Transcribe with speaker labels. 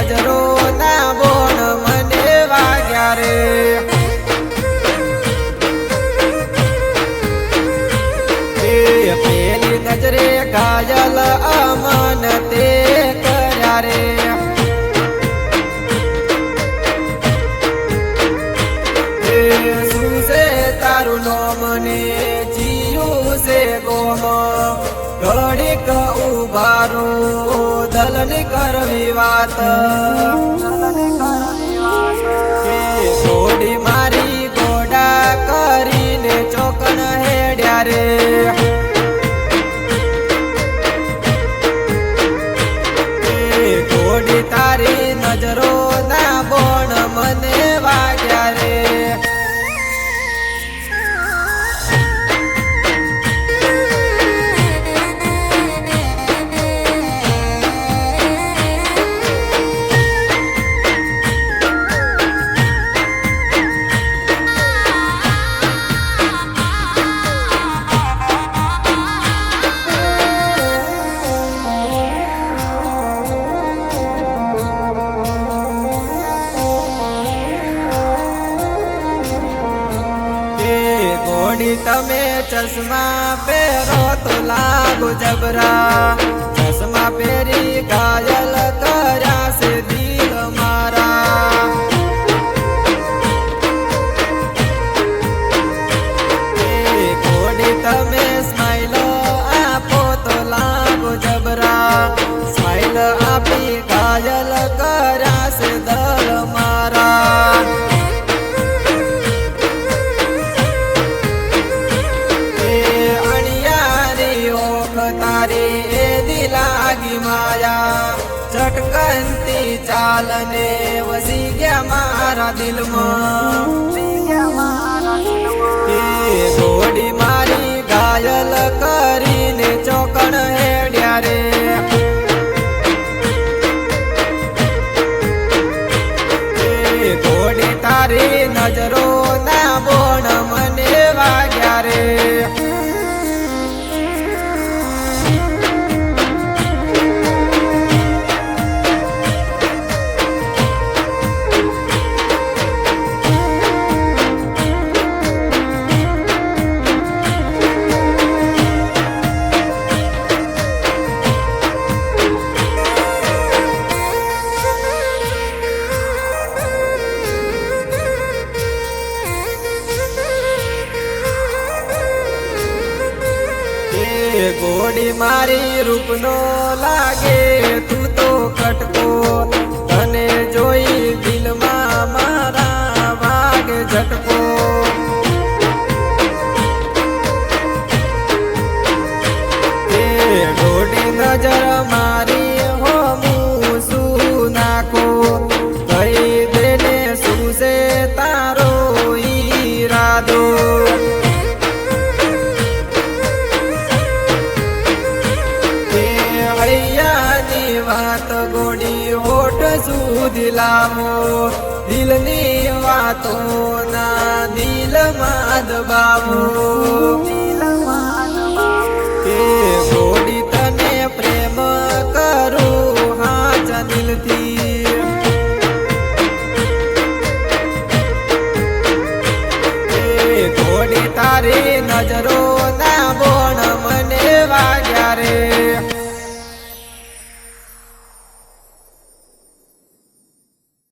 Speaker 1: નજરો ના બોન મને વાગ્યા રે પેલી નજરે કાજલ અમન તે કર્યા રે શું છે તારું નામ ને જીયું છે ગોમ ઘડીક ઉભારું ચલની કરવી વાત. મારી ઘોડા કરીને ચોકણ હેડ્યા રે. तमे चश्मा पेरो तो लागो जबरा। તારી લાગી માયા ચટકનતી ચાલને વસી ગયા મારા દિલમાં ઘોડી મારી ઘાયલ કરીને ચોકણ હેડ્યા રે એ ઘોડી તારી નજરો ઘોડી મારી રૂપનો લાગે. તું તો વાત ગોડી હોઠ સુધી લાવો દિલની વાતો ના દિલમાં દબાવો.